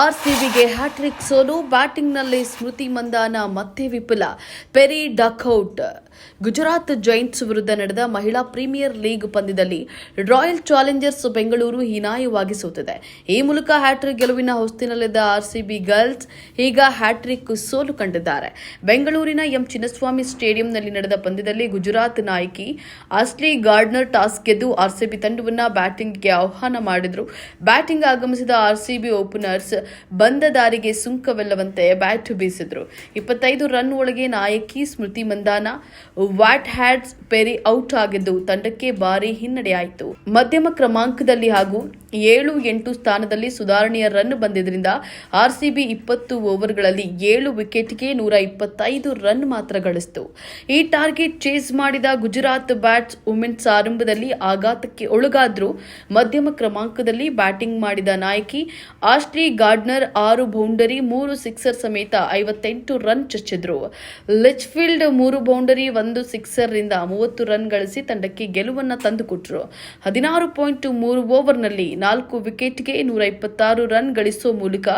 ಆರ್ಸಿಬಿಗೆ hat trick ಸೋಲು, ಬ್ಯಾಟಿಂಗ್ನಲ್ಲಿ ಸ್ಮೃತಿ ಮಂದಾನ ಮತ್ತೆ ವಿಪುಲ. Perry duck out. Gujarat giants ವಿರುದ್ಧ ನಡೆದ ಮಹಿಳಾ ಪ್ರೀಮಿಯರ್ ಲೀಗ್ ಪಂದ್ಯದಲ್ಲಿ ರಾಯಲ್ ಚಾಲೆಂಜರ್ಸ್ ಬೆಂಗಳೂರು ಹೀನಾಯವಾಗಿ ಸೋತಿದೆ. ಈ ಮೂಲಕ ಹ್ಯಾಟ್ರಿಕ್ ಗೆಲುವಿನ ಹೊಸ್ತಿನಲ್ಲಿದ್ದ ಆರ್ಸಿಬಿ ಗರ್ಲ್ಸ್ ಈಗ ಹ್ಯಾಟ್ರಿಕ್ ಸೋಲು ಕಂಡಿದ್ದಾರೆ. ಬೆಂಗಳೂರಿನ ಎಂ ಚಿನ್ನಸ್ವಾಮಿ ಸ್ಟೇಡಿಯಂನಲ್ಲಿ ನಡೆದ ಪಂದ್ಯದಲ್ಲಿ ಗುಜರಾತ್ ನಾಯಕಿ ಆಸ್ಲಿ ಗಾರ್ಡ್ನರ್ ಟಾಸ್ ಗೆದ್ದು ಆರ್ಸಿಬಿ ತಂಡವನ್ನು ಬ್ಯಾಟಿಂಗ್ಗೆ ಆಹ್ವಾನ ಮಾಡಿದರು. ಬ್ಯಾಟಿಂಗ್ ಆಗಮಿಸಿದ ಆರ್ಸಿಬಿ ಓಪನರ್ಸ್ ಬಂದ ದಾರಿಗೆ ಸುಂಕವಿಲ್ಲವಂತೆ ಬ್ಯಾಟ್ ಬೀಸಿದ್ರು. ಇಪ್ಪತ್ತೈದು ರನ್ ಒಳಗೆ ನಾಯಕಿ Smriti Mandhana Wyatt Hodge Perry out ಆಗಿದ್ದು ತಂಡಕ್ಕೆ ಭಾರಿ ಹಿನ್ನಡೆಯಾಯಿತು ಮಧ್ಯಮ ಕ್ರಮಾಂಕದಲ್ಲಿ ಹಾಗೂ ಏಳು ಎಂಟು ಸ್ಥಾನದಲ್ಲಿ ಸುಧಾರಣೆಯ ರನ್ ಬಂದಿದ್ದರಿಂದ ಆರ್ಸಿಬಿ ಇಪ್ಪತ್ತು ಓವರ್ಗಳಲ್ಲಿ ಏಳು ವಿಕೆಟ್ಗೆ ನೂರ ಇಪ್ಪತ್ತೈದು ರನ್ ಮಾತ್ರ ಗಳಿಸಿತು. ಈ ಟಾರ್ಗೆಟ್ ಚೇಸ್ ಮಾಡಿದ ಗುಜರಾತ್ ಬ್ಯಾಟ್ಸ್ ವುಮೆನ್ಸ್ ಆರಂಭದಲ್ಲಿ ಆಘಾತಕ್ಕೆ ಒಳಗಾದ್ರು ಮಧ್ಯಮ ಕ್ರಮಾಂಕದಲ್ಲಿ ಬ್ಯಾಟಿಂಗ್ ಮಾಡಿದ ನಾಯಕಿ ಆಸ್ಟ್ರಿ ಗಾರ್ಡ್ನರ್ ಆರು ಬೌಂಡರಿ, ಮೂರು ಸಿಕ್ಸರ್ ಸಮೇತ ಐವತ್ತೆಂಟು ರನ್ ಚಚ್ಚಿದ್ರು. ಲಿಚ್ಫೀಲ್ಡ್ ಮೂರು ಬೌಂಡರಿ, ಒಂದು ಸಿಕ್ಸರ್ ರಿಂದ ಮೂವತ್ತು ರನ್ ಗಳಿಸಿ ತಂಡಕ್ಕೆ ಗೆಲುವನ್ನು ತಂದುಕೊಟ್ರು. ಹದಿನಾರು ಪಾಯಿಂಟ್ ಮೂರು ಓವರ್ನಲ್ಲಿ ನಾಲ್ಕು ವಿಕೆಟ್ಗೆ ನೂರ ಇಪ್ಪತ್ತಾರು ರನ್ ಗಳಿಸೋ ಮೂಲಕ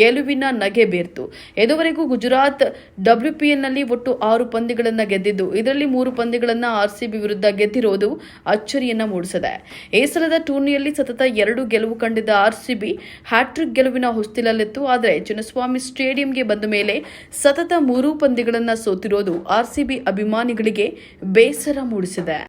ಗೆಲುವಿನ ನಗೆ ಬೇರ್ತು. ಇದುವರೆಗೂ ಗುಜರಾತ್ ಡಬ್ಲ್ಯೂಪಿಎಲ್ನಲ್ಲಿ ಒಟ್ಟು ಆರು ಪಂದ್ಯಗಳನ್ನು ಗೆದ್ದಿದ್ದು. ಇದರಲ್ಲಿ ಮೂರು ಪಂದ್ಯಗಳನ್ನು ಆರ್ಸಿಬಿ ವಿರುದ್ಧ ಗೆದ್ದಿರೋದು ಅಚ್ಚರಿಯನ್ನ ಮೂಡಿಸಿದೆ. ಈ ಸಲದ ಟೂರ್ನಿಯಲ್ಲಿ ಸತತ ಎರಡು ಗೆಲುವು ಕಂಡಿದ್ದ ಆರ್ಸಿಬಿ ಹ್ಯಾಟ್ರಿಕ್ ಗೆಲುವಿನ ಹೊಸ್ತಿಲಲ್ಲಿತ್ತು. ಆದರೆ ಚಿನ್ನಸ್ವಾಮಿ ಸ್ಟೇಡಿಯಂಗೆ ಬಂದ ಮೇಲೆ ಸತತ ಮೂರು ಪಂದ್ಯಗಳನ್ನು ಸೋತಿರೋದು ಆರ್ಸಿಬಿ ಅಭಿಮಾನಿಗಳಿಗೆ ಬೇಸರ ಮೂಡಿಸಿದೆ.